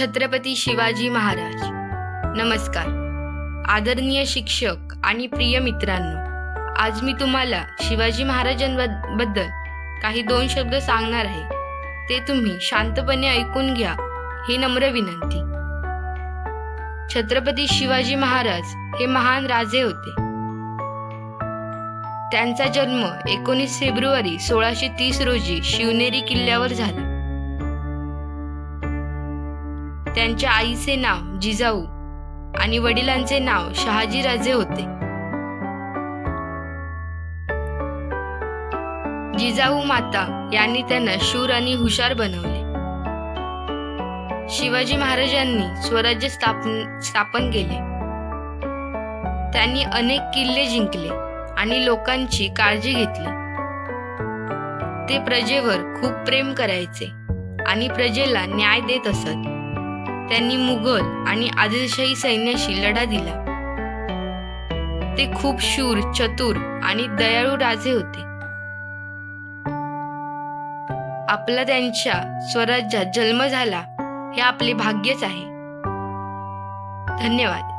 छत्रपती शिवाजी महाराज. नमस्कार. आदरणीय शिक्षक आणि प्रिय मित्रांनो आज मी तुम्हाला शिवाजी महाराजांबद्दल काही दोन शब्द सांगणार आहे. ते तुम्ही शांतपणे ऐकून घ्या ही नम्र विनंती. छत्रपती शिवाजी महाराज हे महान राजे होते. त्यांचा जन्म एकोणीस फेब्रुवारी सोळाशे तीस रोजी शिवनेरी किल्ल्यावर झाला. त्यांच्या आईचे नाव जिजाऊ आणि वडिलांचे नाव शहाजीराजे होते. जिजाऊ माता यांनी त्यांना शूर आणि हुशार बनवले. शिवाजी महाराजांनी स्वराज्य स्थापन स्थापन केले. त्यांनी अनेक किल्ले जिंकले आणि लोकांची काळजी घेतली. ते प्रजेवर खूप प्रेम करायचे आणि प्रजेला न्याय देत असत. त्यांनी मुघल आणि आदिलशाही सैन्याशी लढा दिला. ते खूप शूर चतुर आणि दयाळू राजे होते. आपला त्यांच्या स्वराज्यात जन्म झाला हे आपले भाग्यच आहे. धन्यवाद.